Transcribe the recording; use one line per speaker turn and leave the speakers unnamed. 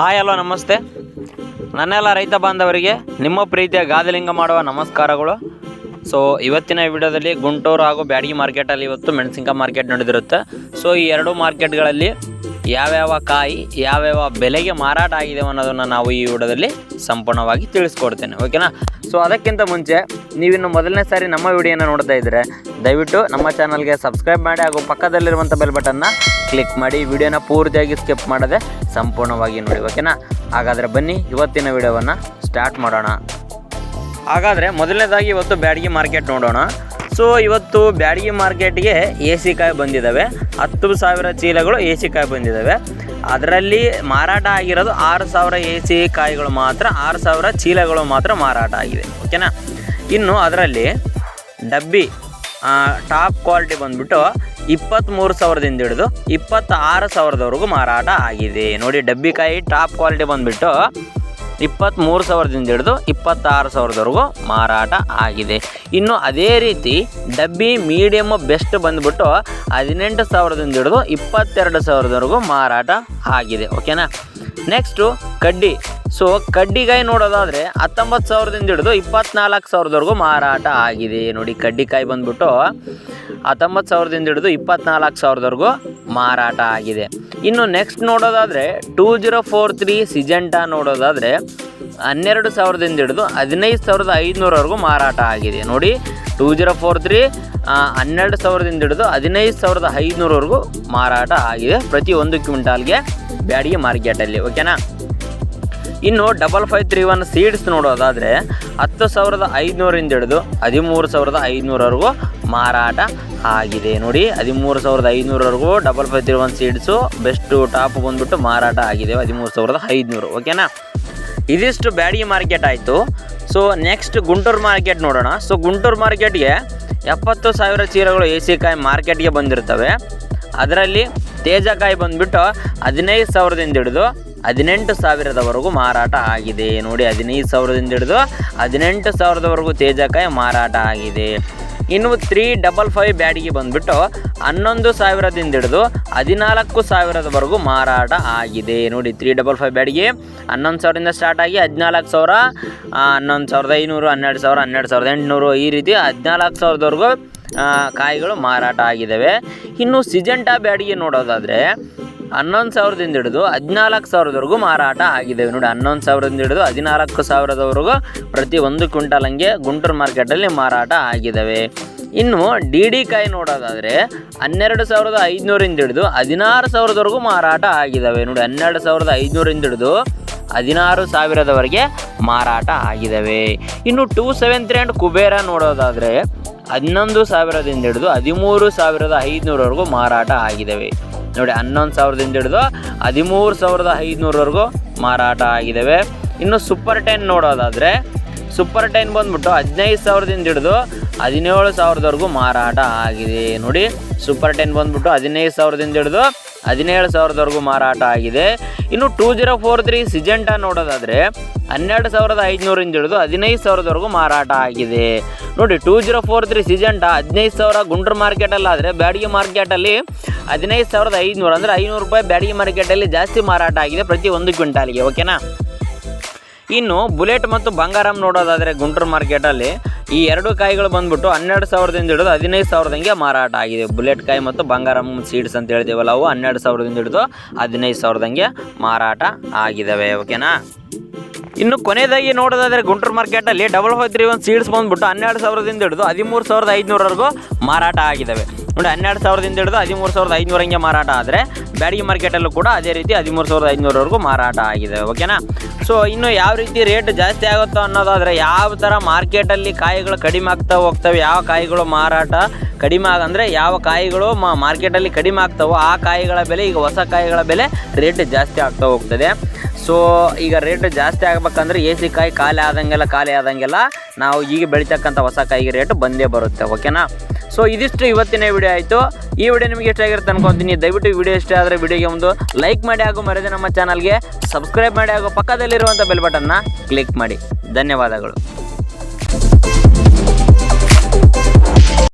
Hi, hello, ನಮಸ್ತೆ. ನನ್ನೆಲ್ಲ ರೈತ ಬಾಂಧವರಿಗೆ ನಿಮ್ಮ ಪ್ರೀತಿಯ ಗಾದಲಿಂಗ ಮಾಡುವ ನಮಸ್ಕಾರಗಳು. ಸೊ ಇವತ್ತಿನ ವಿಡಿಯೋದಲ್ಲಿ ಗುಂಟೂರು ಹಾಗೂ ಬ್ಯಾಡಗಿ ಮಾರ್ಕೆಟಲ್ಲಿ ಇವತ್ತು ಮೆಣಸಿನ್ಕಾಯಿ ಮಾರ್ಕೆಟ್ ನಡೆದಿರುತ್ತೆ. ಸೊ ಈ ಎರಡು ಮಾರ್ಕೆಟ್ಗಳಲ್ಲಿ ಯಾವ್ಯಾವ ಕಾಯಿ, ಯಾವ್ಯಾವ ಬೆಲೆಗೆ ಮಾರಾಟ ಆಗಿದೆ ಅನ್ನೋದನ್ನು ನಾವು ಈ ವಿಡಿಯೋದಲ್ಲಿ ಸಂಪೂರ್ಣವಾಗಿ ತಿಳಿಸ್ಕೊಡ್ತೇನೆ ಓಕೆನಾ ಸೊ ಅದಕ್ಕಿಂತ ಮುಂಚೆ ನೀವಿನ್ನು ಮೊದಲನೇ ಸಾರಿ ನಮ್ಮ ವಿಡಿಯೋನ ನೋಡ್ತಾ ಇದ್ದರೆ ದಯವಿಟ್ಟು ನಮ್ಮ ಚಾನಲ್ಗೆ ಸಬ್ಸ್ಕ್ರೈಬ್ ಮಾಡಿ ಹಾಗೂ ಪಕ್ಕದಲ್ಲಿರುವಂಥ ಬೆಲ್ ಬಟನ್ನ ಕ್ಲಿಕ್ ಮಾಡಿ, ವಿಡಿಯೋನ ಪೂರ್ತಿಯಾಗಿ ಸ್ಕಿಪ್ ಮಾಡದೆ ಸಂಪೂರ್ಣವಾಗಿ ನೋಡಿ ಓಕೆನಾ ಹಾಗಾದರೆ ಬನ್ನಿ, ಇವತ್ತಿನ ವಿಡಿಯೋವನ್ನು ಸ್ಟಾರ್ಟ್ ಮಾಡೋಣ. ಹಾಗಾದರೆ ಮೊದಲನೇದಾಗಿ ಇವತ್ತು ಬ್ಯಾಡಗಿ ಮಾರ್ಕೆಟ್ ನೋಡೋಣ. ಸೊ ಇವತ್ತು ಬ್ಯಾಡಗಿ ಮಾರ್ಕೆಟ್ಗೆ ಎ ಸಿ ಕಾಯಿ ಬಂದಿದ್ದಾವೆ. ಹತ್ತು ಸಾವಿರ ಚೀಲಗಳು ಎ ಸಿ ಕಾಯಿ ಬಂದಿದ್ದಾವೆ. ಅದರಲ್ಲಿ ಮಾರಾಟ ಆಗಿರೋದು ಆರು ಸಾವಿರ ಎ ಸಿ ಕಾಯಿಗಳು ಮಾತ್ರ, ಆರು ಸಾವಿರ ಚೀಲಗಳು ಮಾತ್ರ ಮಾರಾಟ ಆಗಿದೆ ಓಕೆನಾ ಇನ್ನು ಅದರಲ್ಲಿ ಡಬ್ಬಿ ಟಾಪ್ ಕ್ವಾಲಿಟಿ ಬಂದ್ಬಿಟ್ಟು ಇಪ್ಪತ್ತ್ಮೂರು ಸಾವಿರದಿಂದ ಹಿಡಿದು ಇಪ್ಪತ್ತಾರು ಸಾವಿರದವರೆಗೂ ಮಾರಾಟ ಆಗಿದೆ. ನೋಡಿ ಡಬ್ಬಿಕಾಯಿ ಟಾಪ್ ಕ್ವಾಲಿಟಿ ಬಂದ್ಬಿಟ್ಟು ಇಪ್ಪತ್ತ್ಮೂರು ಸಾವಿರದಿಂದ ಹಿಡಿದು ಇಪ್ಪತ್ತಾರು ಸಾವಿರದವರೆಗೂ ಮಾರಾಟ ಆಗಿದೆ. ಇನ್ನು ಅದೇ ರೀತಿ ಡಬ್ಬಿ, ಮೀಡಿಯಮ್, ಬೆಸ್ಟ್ ಬಂದ್ಬಿಟ್ಟು ಹದಿನೆಂಟು ಸಾವಿರದಿಂದ ಹಿಡಿದು ಇಪ್ಪತ್ತೆರಡು ಸಾವಿರದವರೆಗೂ ಮಾರಾಟ ಆಗಿದೆ. ಓಕೆನಾ? ನೆಕ್ಸ್ಟು ಕಡ್ಡಿ. ಸೊ ಕಡ್ಡಿಕಾಯಿ ನೋಡೋದಾದರೆ ಹತ್ತೊಂಬತ್ತು ಸಾವಿರದಿಂದ ಹಿಡಿದು ಇಪ್ಪತ್ನಾಲ್ಕು ಸಾವಿರದವರೆಗೂ ಮಾರಾಟ ಆಗಿದೆ. ನೋಡಿ ಕಡ್ಡಿಕಾಯಿ ಬಂದ್ಬಿಟ್ಟು ಹತ್ತೊಂಬತ್ತು ಸಾವಿರದಿಂದ ಹಿಡಿದು ಇಪ್ಪತ್ನಾಲ್ಕು ಸಾವಿರದವರೆಗೂ ಮಾರಾಟ ಆಗಿದೆ. ಇನ್ನು ನೆಕ್ಸ್ಟ್ ನೋಡೋದಾದರೆ two zero four three Syngenta ನೋಡೋದಾದರೆ ಹನ್ನೆರಡು ಸಾವಿರದಿಂದ ಹಿಡಿದು ಹದಿನೈದು ಸಾವಿರದ ಐದುನೂರವರೆಗೂ ಮಾರಾಟ ಆಗಿದೆ. ನೋಡಿ, ಟೂ ಜೀರೋ ಫೋರ್ ತ್ರೀ ಹನ್ನೆರಡು ಸಾವಿರದಿಂದ ಹಿಡಿದು ಹದಿನೈದು ಸಾವಿರದ ಐದುನೂರವರೆಗೂ ಮಾರಾಟ ಆಗಿದೆ ಪ್ರತಿ ಒಂದು ಕ್ವಿಂಟಾಲ್ಗೆ ಬ್ಯಾಡಿಗೆ ಮಾರ್ಕೆಟಲ್ಲಿ ಓಕೆನಾ ಇನ್ನು double five three one seeds ನೋಡೋದಾದರೆ ಹತ್ತು ಸಾವಿರದ ಐದುನೂರಿಂದ ಹಿಡಿದು ಹದಿಮೂರು ಸಾವಿರದ ಐದುನೂರವರೆಗೂ ಮಾರಾಟ ಆಗಿದೆ. ನೋಡಿ, ಹದಿಮೂರು ಸಾವಿರದ ಐದುನೂರವರೆಗೂ double five three one seeds best top ಬಂದ್ಬಿಟ್ಟು ಮಾರಾಟ ಆಗಿದೆ ಹದಿಮೂರು ಸಾವಿರದ ಐದುನೂರು ಓಕೆನಾ ಇದಿಷ್ಟು ಬ್ಯಾಡಿ ಮಾರ್ಕೆಟ್ ಆಯಿತು. ಸೊ ನೆಕ್ಸ್ಟ್ ಗುಂಟೂರು ಮಾರ್ಕೆಟ್ ನೋಡೋಣ. ಸೊ ಗುಂಟೂರು ಮಾರ್ಕೆಟ್ಗೆ ಎಪ್ಪತ್ತು ಸಾವಿರ ಚೀಲಗಳು ಎ ಸಿ ಕಾಯಿ ಮಾರ್ಕೆಟ್ಗೆ ಬಂದಿರ್ತವೆ. ಅದರಲ್ಲಿ ತೇಜಕಾಯಿ ಬಂದುಬಿಟ್ಟು ಹದಿನೈದು ಸಾವಿರದಿಂದ ಹಿಡಿದು ಹದಿನೆಂಟು ಸಾವಿರದವರೆಗೂ ಮಾರಾಟ ಆಗಿದೆ. ನೋಡಿ, ಹದಿನೈದು ಸಾವಿರದಿಂದ ಹಿಡಿದು ಹದಿನೆಂಟು ಸಾವಿರದವರೆಗೂ ತೇಜಕಾಯಿ ಮಾರಾಟ ಆಗಿದೆ. ಇನ್ನು ತ್ರೀ ಡಬಲ್ ಫೈವ್ ಬ್ಯಾಡಿಗೆ ಬಂದುಬಿಟ್ಟು ಹನ್ನೊಂದು ಸಾವಿರದಿಂದ ಹಿಡಿದು ಹದಿನಾಲ್ಕು ಸಾವಿರದವರೆಗೂ ಮಾರಾಟ ಆಗಿದೆ. ನೋಡಿ, ತ್ರೀ ಡಬಲ್ ಫೈವ್ ಬ್ಯಾಡಿಗೆ ಹನ್ನೊಂದು ಸಾವಿರದಿಂದ ಸ್ಟಾರ್ಟ್ ಆಗಿ ಹದಿನಾಲ್ಕು ಸಾವಿರ ಹನ್ನೊಂದು ಸಾವಿರದ ಐನೂರು, ಹನ್ನೆರಡು ಸಾವಿರ, ಹನ್ನೆರಡು ಸಾವಿರದ ಎಂಟುನೂರು ಈ ರೀತಿ ಹದಿನಾಲ್ಕು ಸಾವಿರದವರೆಗೂ ಕಾಯಿಗಳು ಮಾರಾಟ ಆಗಿದ್ದಾವೆ. ಇನ್ನು ಸಿಜೆಂಟಾ ಬ್ಯಾಡಿಗೆ ನೋಡೋದಾದರೆ ಹನ್ನೊಂದು ಸಾವಿರದಿಂದ ಹಿಡಿದು ಹದಿನಾಲ್ಕು ಸಾವಿರದವರೆಗೂ ಮಾರಾಟ ಆಗಿದ್ದಾವೆ ನೋಡಿ, ಹನ್ನೊಂದು ಸಾವಿರದಿಂದ ಹಿಡಿದು ಹದಿನಾಲ್ಕು ಸಾವಿರದವರೆಗೂ ಪ್ರತಿ ಒಂದು ಕ್ವಿಂಟಲ್ ಹಂಗೆ ಗುಂಟೂರು ಮಾರ್ಕೆಟಲ್ಲಿ ಮಾರಾಟ ಆಗಿದ್ದಾವೆ ಇನ್ನು ಡಿ ಡಿ ಕಾಯಿ ನೋಡೋದಾದರೆ ಹನ್ನೆರಡು ಸಾವಿರದ ಐದುನೂರಿಂದ ಹಿಡಿದು ಹದಿನಾರು ಸಾವಿರದವರೆಗೂ ಮಾರಾಟ ಆಗಿದ್ದಾವೆ ನೋಡಿ, ಹನ್ನೆರಡು ಸಾವಿರದ ಐದುನೂರಿಂದ ಹಿಡಿದು ಹದಿನಾರು ಸಾವಿರದವರೆಗೆ ಮಾರಾಟ ಆಗಿದ್ದಾವೆ ಇನ್ನು two seven three and Kubera ನೋಡೋದಾದರೆ ಹನ್ನೊಂದು ಸಾವಿರದಿಂದ ಹಿಡಿದು ಹದಿಮೂರು ಸಾವಿರದ ಐದುನೂರವರೆಗೂ ಮಾರಾಟ ಆಗಿದ್ದಾವೆ ನೋಡಿ, ಹನ್ನೊಂದು ಸಾವಿರದಿಂದ ಹಿಡಿದು ಹದಿಮೂರು ಸಾವಿರದ ಐದುನೂರವರೆಗೂ ಮಾರಾಟ ಆಗಿದ್ದಾವೆ ಇನ್ನು ಸೂಪರ್ ಟೆನ್ ನೋಡೋದಾದರೆ ಸೂಪರ್ ಟೆನ್ ಬಂದ್ಬಿಟ್ಟು ಹದಿನೈದು ಸಾವಿರದಿಂದ ಹಿಡಿದು ಹದಿನೇಳು ಸಾವಿರದವರೆಗೂ ಮಾರಾಟ ಆಗಿದೆ. ನೋಡಿ ಸೂಪರ್ ಟೆನ್ ಬಂದ್ಬಿಟ್ಟು ಹದಿನೈದು ಸಾವಿರದಿಂದ ಹಿಡಿದು ಹದಿನೇಳು ಸಾವಿರದವರೆಗೂ ಮಾರಾಟ ಆಗಿದೆ. ಇನ್ನು two zero four three Syngenta ನೋಡೋದಾದರೆ ಹನ್ನೆರಡು ಸಾವಿರದ ಐದುನೂರಿಂದ ಹಿಡಿದು ಹದಿನೈದು ಸಾವಿರದವರೆಗೂ ಮಾರಾಟ ಆಗಿದೆ. ನೋಡಿ, two zero four three Syngenta ಹದಿನೈದು ಸಾವಿರ ಗುಂಡ್ರ ಮಾರ್ಕೆಟಲ್ಲಾದರೆ ಬ್ಯಾಡಗಿ ಮಾರ್ಕೆಟಲ್ಲಿ ಹದಿನೈದು ಸಾವಿರದ ಐದುನೂರು ಅಂದರೆ ಐನೂರು ರೂಪಾಯಿ ಬ್ಯಾಡಗಿ ಮಾರ್ಕೆಟಲ್ಲಿ ಜಾಸ್ತಿ ಮಾರಾಟ ಆಗಿದೆ ಪ್ರತಿ ಒಂದು ಕ್ವಿಂಟಾಲಿಗೆ, ಓಕೆನಾ? ಇನ್ನು ಬುಲೆಟ್ ಮತ್ತು ಬಂಗಾರಂ ನೋಡೋದಾದರೆ ಗುಂಟೂರು ಮಾರ್ಕೆಟಲ್ಲಿ ಈ ಎರಡು ಕಾಯಿಗಳು ಬಂದ್ಬಿಟ್ಟು ಹನ್ನೆರಡು ಸಾವಿರದಿಂದ ಹಿಡಿದು ಹದಿನೈದು ಸಾವಿರದಂಗೆ ಮಾರಾಟ ಆಗಿದೆ. ಬುಲೆಟ್ ಕಾಯಿ ಮತ್ತು ಬಂಗಾರಂ ಸೀಡ್ಸ್ ಅಂತ ಹೇಳ್ತೀವಲ್ಲ ಅವು ಹನ್ನೆರಡು ಸಾವಿರದಿಂದ ಹಿಡಿದು ಹದಿನೈದು ಸಾವಿರದಂಗೆ ಮಾರಾಟ ಆಗಿದ್ದಾವೆ, ಓಕೆನಾ? ಇನ್ನು ಕೊನೆಯದಾಗಿ ನೋಡೋದಾದರೆ ಗುಂಟೂರು ಮಾರ್ಕೆಟಲ್ಲಿ double five three one seeds ಬಂದ್ಬಿಟ್ಟು ಹನ್ನೆರಡು ಸಾವಿರದಿಂದ ಹಿಡಿದು ಹದಿಮೂರು ಸಾವಿರದ ಐದುನೂರವರೆಗೂ ಮಾರಾಟ ಆಗಿದ್ದಾವೆ. ನೋಡಿ ಹನ್ನೆರಡು ಸಾವಿರದಿಂದ ಹಿಡಿದು ಹದಿಮೂರು ಸಾವಿರದ ಐದುನೂರಂಗೆ ಮಾರಾಟ ಆದರೆ ಬ್ಯಾಡಗಿ ಮಾರ್ಕೆಟಲ್ಲೂ ಕೂಡ ಅದೇ ರೀತಿ ಹದಿಮೂರು ಸಾವಿರದ ಐನೂರವರೆಗೂ ಮಾರಾಟ ಆಗಿದೆ ಓಕೆನಾ ಸೊ ಇನ್ನು ಯಾವ ರೀತಿ ರೇಟ್ ಜಾಸ್ತಿ ಆಗುತ್ತೋ ಅನ್ನೋದಾದರೆ ಯಾವ ಥರ ಮಾರ್ಕೆಟಲ್ಲಿ ಕಾಯಿಗಳು ಕಡಿಮೆ ಆಗ್ತಾ ಹೋಗ್ತವೆ, ಯಾವ ಕಾಯಿಗಳು ಮಾರಾಟ ಕಡಿಮೆ ಆಗ ಯಾವ ಕಾಯಿಗಳು ಮಾ ಮಾರ್ಕೆಟಲ್ಲಿ ಕಡಿಮೆ ಆಗ್ತಾವೋ ಆ ಕಾಯಿಗಳ ಬೆಲೆ, ಈಗ ಹೊಸ ಕಾಯಿಗಳ ಬೆಲೆ ರೇಟ್ ಜಾಸ್ತಿ ಆಗ್ತಾ ಹೋಗ್ತದೆ. ಸೊ ಈಗ ರೇಟ್ ಜಾಸ್ತಿ ಆಗ್ಬೇಕಂದ್ರೆ ಎ ಸಿ ಕಾಯಿ ಖಾಲಿ ಆದಂಗೆಲ್ಲ ಖಾಲಿ ಆದಂಗೆಲ್ಲ ನಾವು ಈಗ ಬೆಳಿತಕ್ಕಂಥ ಹೊಸ ಕಾಯಿಗೆ ರೇಟ್ ಬಂದೇ ಬರುತ್ತೆ ಓಕೆನಾ ಸೊ ಇದಿಷ್ಟು ಇವತ್ತಿನ ವಿಡಿಯೋ ಆಯಿತು. ಈ ವಿಡಿಯೋ ನಿಮಗೆ ಇಷ್ಟ ಆಗಿರುತ್ತೆ ಅನ್ಕೊಂತೀನಿ. ದಯವಿಟ್ಟು ವಿಡಿಯೋ ಇಷ್ಟ ಆದರೆ ವಿಡಿಯೋಗೆ ಒಂದು ಲೈಕ್ ಮಾಡಿ ಹಾಗೂ ಮರೆಯದೆ ನಮ್ಮ ಚಾನಲ್ಗೆ ಸಬ್ಸ್ಕ್ರೈಬ್ ಮಾಡಿ ಹಾಗೂ ಪಕ್ಕದಲ್ಲಿರುವಂಥ ಬೆಲ್ ಬಟನ್ನ ಕ್ಲಿಕ್ ಮಾಡಿ. ಧನ್ಯವಾದಗಳು.